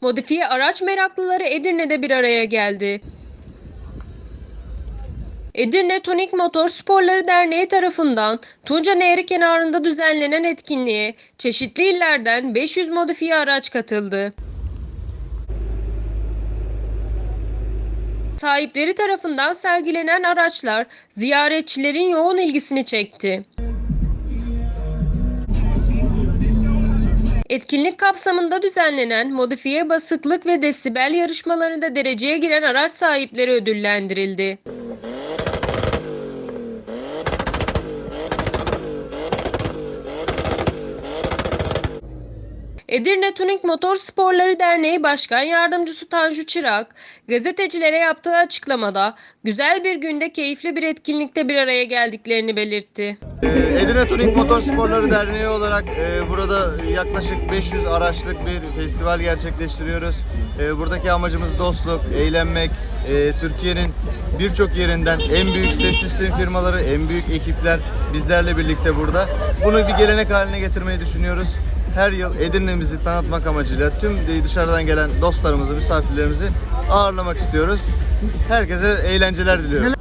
Modifiye araç meraklıları Edirne'de bir araya geldi. Edirne Tonik Motor Sporları Derneği tarafından Tunca Nehri kenarında düzenlenen etkinliğe çeşitli illerden 500 modifiye araç katıldı. Sahipleri tarafından sergilenen araçlar ziyaretçilerin yoğun ilgisini çekti. Etkinlik kapsamında düzenlenen modifiye basıklık ve desibel yarışmalarında dereceye giren araç sahipleri ödüllendirildi. Edirne Tuning Motor Sporları Derneği Başkan Yardımcısı Tanju Çırak, gazetecilere yaptığı açıklamada güzel bir günde keyifli bir etkinlikte bir araya geldiklerini belirtti. Ee, Edirne Turing Motorsporları Derneği olarak e, burada yaklaşık 500 araçlık bir festival gerçekleştiriyoruz. E, buradaki amacımız dostluk, eğlenmek, e, Türkiye'nin birçok yerinden en büyük ses sistem firmaları, en büyük ekipler bizlerle birlikte burada. Bunu bir gelenek haline getirmeyi düşünüyoruz. Her yıl Edirne'mizi tanıtmak amacıyla tüm dışarıdan gelen dostlarımızı, misafirlerimizi ağırlamak istiyoruz. Herkese eğlenceler diliyorum.